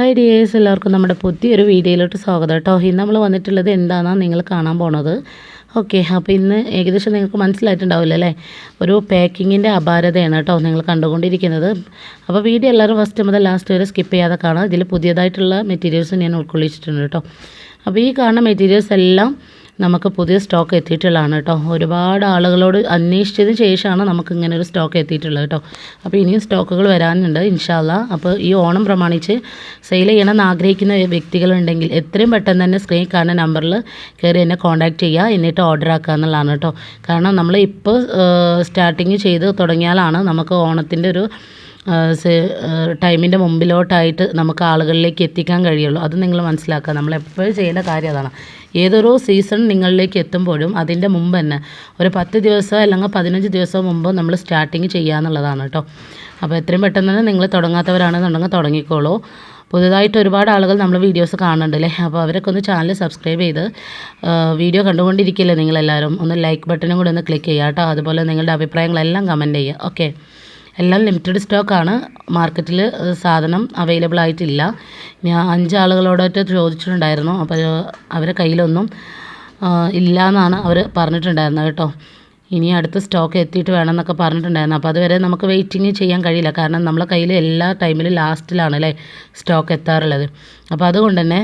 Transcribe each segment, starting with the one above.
Hi dears എല്ലാവർക്കും നമ്മുടെ പുതിയൊരു വീഡിയോയിലോട്ട് സ്വാഗതം കേട്ടോ. ഇന്ന് നമ്മൾ വന്നിട്ടുള്ളത് എന്താണെന്നാണ് നിങ്ങൾ കാണാൻ പോണത്. ഓക്കെ അപ്പോൾ ഇന്ന് ഏകദേശം നിങ്ങൾക്ക് മനസ്സിലായിട്ടുണ്ടാവില്ല അല്ലേ? ഒരു പാക്കിങ്ങിന്റെ അപാരതയാണ് കേട്ടോ നിങ്ങൾ കണ്ടുകൊണ്ടിരിക്കുന്നത്. അപ്പോൾ വീഡിയോ എല്ലാവരും ഫസ്റ്റ് മുതൽ ലാസ്റ്റ് വരെ സ്കിപ്പ് ചെയ്യാതെ കാണാം ഇതിൽ പുതിയതായിട്ടുള്ള മെറ്റീരിയൽസ് ഞാൻ ഉൾക്കൊള്ളിച്ചിട്ടുണ്ട് കേട്ടോ. അപ്പോൾ ഈ കാണുന്ന മെറ്റീരിയൽസ് എല്ലാം നമുക്ക് പുതിയ സ്റ്റോക്ക് എത്തിയിട്ടുള്ളതാണ് കേട്ടോ. ഒരുപാട് ആളുകളോട് അന്വേഷിച്ചതിന് ശേഷമാണ് നമുക്ക് ഇങ്ങനെ ഒരു സ്റ്റോക്ക് എത്തിയിട്ടുള്ളത് കേട്ടോ. അപ്പോൾ ഇനിയും സ്റ്റോക്കുകൾ വരാനുണ്ട് ഇൻഷാല്ല അപ്പോൾ ഈ ഓണം പ്രമാണിച്ച് സെയിൽ ചെയ്യണമെന്ന് ആഗ്രഹിക്കുന്ന വ്യക്തികളുണ്ടെങ്കിൽ എത്രയും പെട്ടെന്ന് തന്നെ സ്ക്രീൻ കാണുന്ന നമ്പറിൽ കയറി എന്നെ കോൺടാക്റ്റ് ചെയ്യുക എന്നിട്ട് ഓർഡർ ആക്കുക എന്നുള്ളതാണ് കേട്ടോ. കാരണം നമ്മൾ ഇപ്പോൾ സ്റ്റാർട്ടിങ് ചെയ്ത് തുടങ്ങിയാലാണ് നമുക്ക് ഓണത്തിന്റെ ഒരു ടൈമിന്റെ മുമ്പിലോട്ടായിട്ട് നമുക്ക് ആളുകളിലേക്ക് എത്തിക്കാൻ കഴിയുള്ളൂ. അത് നിങ്ങൾ മനസ്സിലാക്കുക. നമ്മൾ എപ്പോഴും ചെയ്യേണ്ട കാര്യം അതാണ്. ഏതൊരു സീസൺ നിങ്ങളിലേക്ക് എത്തുമ്പോഴും അതിന്റെ മുമ്പ് തന്നെ ഒരു പത്ത് ദിവസം അല്ലെങ്കിൽ പതിനഞ്ച് ദിവസം മുമ്പ് നമ്മൾ സ്റ്റാർട്ടിങ് ചെയ്യുക എന്നുള്ളതാണ് കേട്ടോ. അപ്പോൾ എത്രയും പെട്ടെന്ന് തന്നെ നിങ്ങൾ തുടങ്ങാത്തവരാണെന്നുണ്ടെങ്കിൽ തുടങ്ങിക്കോളൂ. പുതുതായിട്ട് ഒരുപാട് ആളുകൾ നമ്മൾ വീഡിയോസ് കാണുന്നുണ്ടല്ലേ അപ്പോൾ അവരൊക്കെ ഒന്ന് ചാനൽ സബ്സ്ക്രൈബ് ചെയ്ത് വീഡിയോ കണ്ടുകൊണ്ടിരിക്കില്ലേ നിങ്ങളെല്ലാവരും? ഒന്ന് ലൈക്ക് ബട്ടണും കൂടെ ഒന്ന് ക്ലിക്ക് ചെയ്യുക കേട്ടോ. അതുപോലെ നിങ്ങളുടെ അഭിപ്രായങ്ങളെല്ലാം കമന്റ് ചെയ്യുക. ഓക്കെ എല്ലാം ലിമിറ്റഡ് സ്റ്റോക്കാണ് മാർക്കറ്റിൽ സാധനം അവൈലബിൾ ആയിട്ടില്ല. ഞാൻ അഞ്ചാളുകളോടൊക്കെ ചോദിച്ചിട്ടുണ്ടായിരുന്നു. അപ്പോൾ അവരെ കയ്യിലൊന്നും ഇല്ല എന്നാണ് അവർ പറഞ്ഞിട്ടുണ്ടായിരുന്നത് കേട്ടോ. ഇനി അടുത്ത സ്റ്റോക്ക് എത്തിയിട്ട് വേണം എന്നൊക്കെ പറഞ്ഞിട്ടുണ്ടായിരുന്നു. അപ്പോൾ അതുവരെ നമുക്ക് വെയിറ്റിംഗ് ചെയ്യാൻ കഴിയില്ല. കാരണം നമ്മളെ കയ്യിൽ എല്ലാ ടൈമിലും ലാസ്റ്റിലാണ് അല്ലേ സ്റ്റോക്ക് എത്താറുള്ളത്. അപ്പോൾ അതുകൊണ്ട് തന്നെ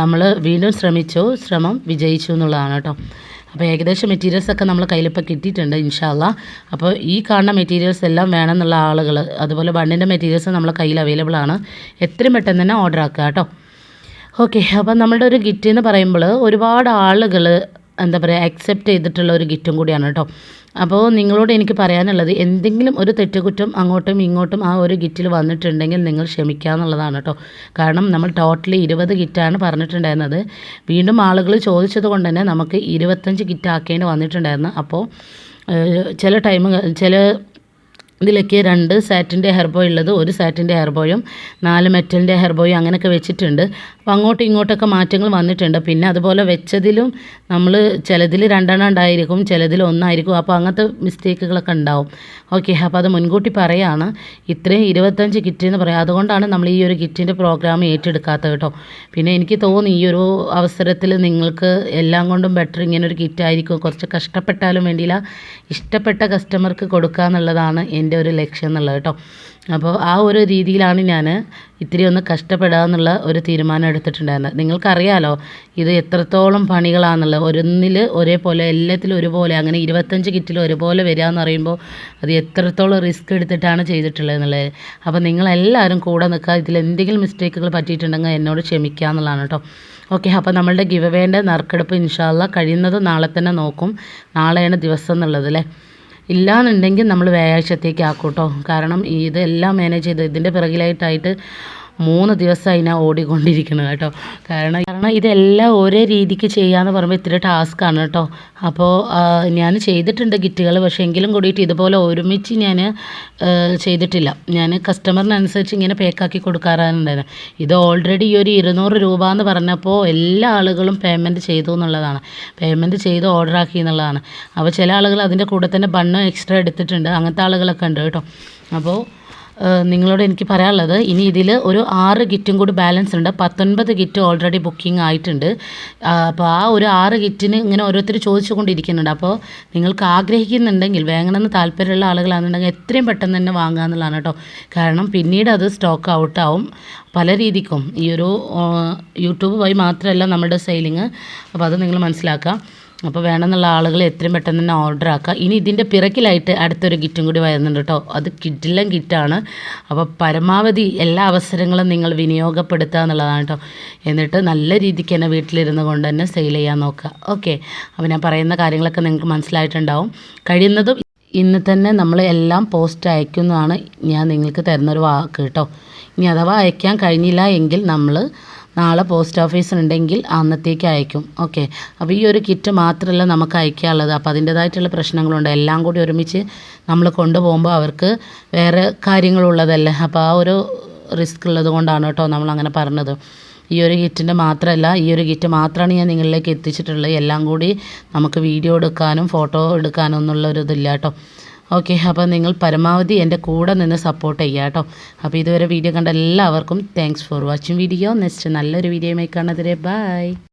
നമ്മൾ വീണ്ടും ശ്രമിച്ചു. ശ്രമം വിജയിച്ചു എന്നുള്ളതാണ് കേട്ടോ. അപ്പോൾ ഏകദേശം മെറ്റീരിയൽസ് ഒക്കെ നമ്മൾ കയ്യിലിപ്പോൾ കിട്ടിയിട്ടുണ്ട് ഇൻഷാല്ല അപ്പോൾ ഈ കാണുന്ന മെറ്റീരിയൽസ് എല്ലാം വേണമെന്നുള്ള ആളുകൾ അതുപോലെ ബണ്ണിന്റെ മെറ്റീരിയൽസ് നമ്മളെ കയ്യിൽ അവൈലബിൾ ആണ്. എത്രയും പെട്ടെന്ന് തന്നെ ഓർഡർ ആക്കുക കേട്ടോ. ഓക്കെ അപ്പോൾ നമ്മളുടെ ഒരു ഗിറ്റ് എന്ന് പറയുമ്പോൾ ഒരുപാട് ആളുകൾ എന്താ പറയുക അക്സെപ്റ്റ് ചെയ്തിട്ടുള്ള ഒരു ഗിറ്റും കൂടിയാണ് കേട്ടോ. അപ്പോൾ നിങ്ങളോട് എനിക്ക് പറയാനുള്ളത് എന്തെങ്കിലും ഒരു തെറ്റുകുറ്റം അങ്ങോട്ടും ഇങ്ങോട്ടും ആ ഒരു കിറ്റിൽ വന്നിട്ടുണ്ടെങ്കിൽ നിങ്ങൾ ക്ഷമിക്കുക എന്നുള്ളതാണ് കേട്ടോ. കാരണം നമ്മൾ ടോട്ടലി ഇരുപത് കിറ്റാണ് പറഞ്ഞിട്ടുണ്ടായിരുന്നത്. വീണ്ടും ആളുകൾ ചോദിച്ചത് കൊണ്ട് തന്നെ നമുക്ക് ഇരുപത്തഞ്ച് ഗിറ്റ് ആക്കേണ്ടി വന്നിട്ടുണ്ടായിരുന്നു അപ്പോൾ ചില ടൈം ചില ഇതിലേക്ക് രണ്ട് സാറ്റിന്റെ ഹെയർ ഉള്ളത് ഒരു സാറ്റിന്റെ ഹെയർ ബോയും നാല് മെറ്റലിന്റെ ഹെയർ ബോയും അങ്ങനെയൊക്കെ വെച്ചിട്ടുണ്ട്. അപ്പോൾ അങ്ങോട്ടും ഇങ്ങോട്ടൊക്കെ മാറ്റങ്ങൾ വന്നിട്ടുണ്ട്. പിന്നെ അതുപോലെ വെച്ചതിലും നമ്മൾ ചിലതിൽ രണ്ടെണ്ണം ഉണ്ടായിരിക്കും ചിലതിൽ ഒന്നായിരിക്കും. അപ്പോൾ അങ്ങനത്തെ മിസ്റ്റേക്കുകളൊക്കെ ഉണ്ടാവും. ഓക്കെ അപ്പോൾ അത് മുൻകൂട്ടി പറയുകയാണ് ഇത്രയും ഇരുപത്തഞ്ച് കിറ്റ് എന്ന് പറയാം. അതുകൊണ്ടാണ് നമ്മൾ ഈ ഒരു കിറ്റിന്റെ പ്രോഗ്രാം ഏറ്റെടുക്കാത്തത് കേട്ടോ. പിന്നെ എനിക്ക് തോന്നി ഈ ഒരു അവസരത്തിൽ നിങ്ങൾക്ക് എല്ലാം കൊണ്ടും ബെറ്റർ ഇങ്ങനൊരു കിറ്റായിരിക്കും കുറച്ച് കഷ്ടപ്പെട്ടാലും വേണ്ടിയില്ല. ഇഷ്ടപ്പെട്ട കസ്റ്റമർക്ക് കൊടുക്കുക എന്നുള്ളതാണ് എന്റെ ഒരു ലക്ഷ്യം എന്നുള്ളത് കേട്ടോ. അപ്പോൾ ആ ഒരു രീതിയിലാണ് ഞാൻ ഇത്തിരി ഒന്ന് കഷ്ടപ്പെടുക എന്നുള്ള ഒരു തീരുമാനം എടുത്തിട്ടുണ്ടായിരുന്നത്. നിങ്ങൾക്കറിയാലോ ഇത് എത്രത്തോളം പണികളാണെന്നുള്ളത് ഒരൊന്നിൽ ഒരേപോലെ എല്ലാത്തിലും ഒരുപോലെ അങ്ങനെ ഇരുപത്തഞ്ച് കിറ്റിൽ ഒരുപോലെ വരിക എന്ന് പറയുമ്പോൾ അത് എത്രത്തോളം റിസ്ക് എടുത്തിട്ടാണ് ചെയ്തിട്ടുള്ളത് എന്നുള്ളത്. അപ്പോൾ നിങ്ങളെല്ലാവരും കൂടെ നിൽക്കുക. ഇതിൽ എന്തെങ്കിലും മിസ്റ്റേക്കുകൾ പറ്റിയിട്ടുണ്ടെങ്കിൽ എന്നോട് ക്ഷമിക്കുക എന്നുള്ളതാണ് കേട്ടോ. ഓക്കെ അപ്പോൾ നമ്മളുടെ ഗിവ് വേണ്ട നറുക്കെടുപ്പ് ഇൻഷാല്ല കഴിയുന്നത് നാളെ തന്നെ നോക്കും. നാളെയാണ് ദിവസം എന്നുള്ളത് അല്ലേ? ഇല്ലാന്നുണ്ടെങ്കിൽ നമ്മൾ വ്യാഴാഴ്ചത്തേക്ക് ആക്കൂട്ടോ കേട്ടോ. കാരണം ഇതെല്ലാം മാനേജ് ചെയ്ത് ഇതിന്റെ പിറകിലായിട്ടായിട്ട് മൂന്ന് ദിവസമായി ഞാൻ ഓടിക്കൊണ്ടിരിക്കുന്നത് കേട്ടോ. കാരണം കാരണം ഇതെല്ലാം ഒരേ രീതിക്ക് ചെയ്യാന്ന് പറയുമ്പോൾ ഇത്തിരി ടാസ്ക്കാണ് കേട്ടോ. അപ്പോൾ ഞാൻ ചെയ്തിട്ടുണ്ട് കിറ്റുകൾ പക്ഷേ എങ്കിലും കൂടിയിട്ട് ഇതുപോലെ ഒരുമിച്ച് ഞാൻ ചെയ്തിട്ടില്ല. ഞാൻ കസ്റ്റമറിനനുസരിച്ച് ഇങ്ങനെ പേക്കാക്കി കൊടുക്കാറുണ്ടായിരുന്നു ഇത് ഓൾറെഡി ഈ ഒരു ഇരുന്നൂറ് രൂപ എന്ന് പറഞ്ഞപ്പോൾ എല്ലാ ആളുകളും പേയ്മെന്റ് ചെയ്തു എന്നുള്ളതാണ്. പേയ്മെന്റ് ചെയ്ത് ഓർഡർ ആക്കി എന്നുള്ളതാണ്. അപ്പോൾ ചില ആളുകൾ അതിന്റെ കൂടെ തന്നെ ബണ്ണ് എക്സ്ട്രാ എടുത്തിട്ടുണ്ട്. അങ്ങനത്തെ ആളുകളൊക്കെ ഉണ്ട് കേട്ടോ. അപ്പോൾ നിങ്ങളോട് എനിക്ക് പറയാനുള്ളത് ഇനി ഇതിൽ ഒരു ആറ് കിറ്റും കൂടി ബാലൻസ് ഉണ്ട്. പത്തൊൻപത് കിറ്റ് ഓൾറെഡി ബുക്കിംഗ് ആയിട്ടുണ്ട്. അപ്പോൾ ആ ഒരു ആറ് കിറ്റിന് ഇങ്ങനെ ഓരോരുത്തർ ചോദിച്ചുകൊണ്ടിരിക്കുന്നുണ്ട്. അപ്പോൾ നിങ്ങൾക്ക് ആഗ്രഹിക്കുന്നുണ്ടെങ്കിൽ വേങ്ങണമെന്ന് താല്പര്യമുള്ള ആളുകളാണെന്നുണ്ടെങ്കിൽ എത്രയും പെട്ടെന്ന് തന്നെ വാങ്ങുക എന്നുള്ളതാണ് കേട്ടോ. കാരണം പിന്നീട് അത് സ്റ്റോക്ക് ഔട്ടാവും പല രീതിക്കും. ഈ ഒരു യൂട്യൂബ് വഴി മാത്രമല്ല നമ്മുടെ സെയിലിങ് അപ്പോൾ അത് നിങ്ങൾ മനസ്സിലാക്കുക. അപ്പോൾ വേണമെന്നുള്ള ആളുകൾ എത്രയും പെട്ടെന്ന് തന്നെ ഓർഡർ ആക്കുക. ഇനി ഇതിന്റെ പിറക്കിലായിട്ട് അടുത്തൊരു കിറ്റും കൂടി വരുന്നുണ്ട് കേട്ടോ അത് കിറ്റിലും കിറ്റാണ്. അപ്പോൾ പരമാവധി എല്ലാ അവസരങ്ങളും നിങ്ങൾ വിനിയോഗപ്പെടുത്തുക എന്നുള്ളതാണ് കേട്ടോ എന്നിട്ട് നല്ല രീതിക്ക് തന്നെ വീട്ടിലിരുന്ന് കൊണ്ട് തന്നെ സെയിൽ ചെയ്യാൻ നോക്കുക. ഓക്കെ അപ്പോൾ ഞാൻ പറയുന്ന കാര്യങ്ങളൊക്കെ നിങ്ങൾക്ക് മനസ്സിലായിട്ടുണ്ടാവും. കഴിയുന്നതും ഇന്ന് തന്നെ നമ്മൾ എല്ലാം പോസ്റ്റ് അയക്കുന്നതാണ് ഞാൻ നിങ്ങൾക്ക് തരുന്നൊരു വാക്ക് കേട്ടോ ഇനി അഥവാ അയക്കാൻ കഴിഞ്ഞില്ല എങ്കിൽ നമ്മൾ നാളെ പോസ്റ്റ് ഓഫീസ് ഉണ്ടെങ്കിൽ അന്നത്തേക്ക് അയക്കും. ഓക്കെ അപ്പോൾ ഈ ഒരു കിറ്റ് മാത്രമല്ല നമുക്ക് അയക്കാനുള്ളത്. അപ്പോൾ അതിന്റേതായിട്ടുള്ള പ്രശ്നങ്ങളുണ്ട്. എല്ലാം കൂടി ഒരുമിച്ച് നമ്മൾ കൊണ്ടുപോകുമ്പോൾ അവർക്ക് വേറെ കാര്യങ്ങളുള്ളതല്ലേ? അപ്പോൾ ആ ഒരു റിസ്ക് ഉള്ളത് കൊണ്ടാണ് കേട്ടോ നമ്മൾ അങ്ങനെ പറഞ്ഞത്. ഈ ഒരു കിറ്റിന്റെ മാത്രമല്ല ഈ ഒരു കിറ്റ് മാത്രമാണ് ഞാൻ നിങ്ങളിലേക്ക് എത്തിച്ചിട്ടുള്ളത്. എല്ലാം കൂടി നമുക്ക് വീഡിയോ എടുക്കാനും ഫോട്ടോ എടുക്കാനും എന്നുള്ള ഒരു ഇതില്ല കേട്ടോ. ഓക്കെ അപ്പോൾ നിങ്ങൾ പരമാവധി എന്റെ കൂടെ നിന്ന് സപ്പോർട്ട് ചെയ്യുക കേട്ടോ. അപ്പോൾ ഇതുവരെ വീഡിയോ കണ്ട എല്ലാവർക്കും thanks for watching video next നല്ലൊരു വീഡിയോയുമായി മേക്കാണതിരെ ബൈ